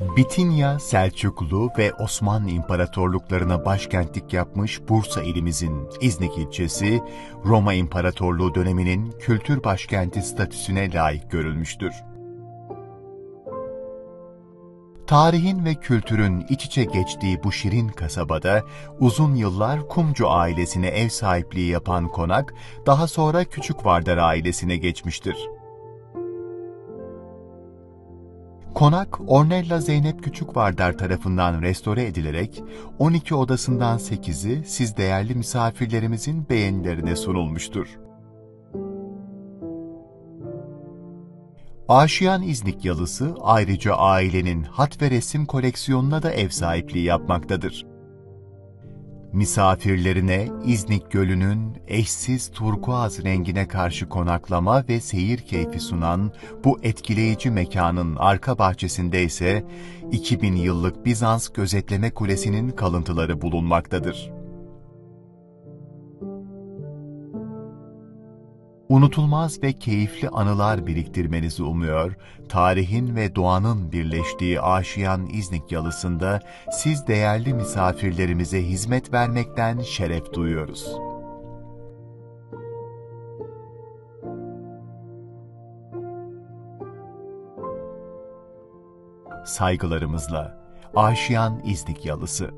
Bitinya, Selçuklu ve Osmanlı İmparatorluklarına başkentlik yapmış Bursa ilimizin İznik ilçesi, Roma İmparatorluğu döneminin kültür başkenti statüsüne layık görülmüştür. Tarihin ve kültürün iç içe geçtiği bu şirin kasabada uzun yıllar Kumcu ailesine ev sahipliği yapan konak, daha sonra Küçük Vardar ailesine geçmiştir. Konak, Ornella Zeynep Küçükvardar tarafından restore edilerek 12 odasından 8'i siz değerli misafirlerimizin beğenilerine sunulmuştur. Aşiyan İznik Yalısı ayrıca ailenin hat ve resim koleksiyonuna da ev sahipliği yapmaktadır. Misafirlerine İznik Gölü'nün eşsiz turkuaz rengine karşı konaklama ve seyir keyfi sunan bu etkileyici mekanın arka bahçesinde ise 2000 yıllık Bizans gözetleme kulesinin kalıntıları bulunmaktadır. Unutulmaz ve keyifli anılar biriktirmenizi umuyor, tarihin ve doğanın birleştiği Aşiyan İznik Yalısı'nda siz değerli misafirlerimize hizmet vermekten şeref duyuyoruz. Saygılarımızla Aşiyan İznik Yalısı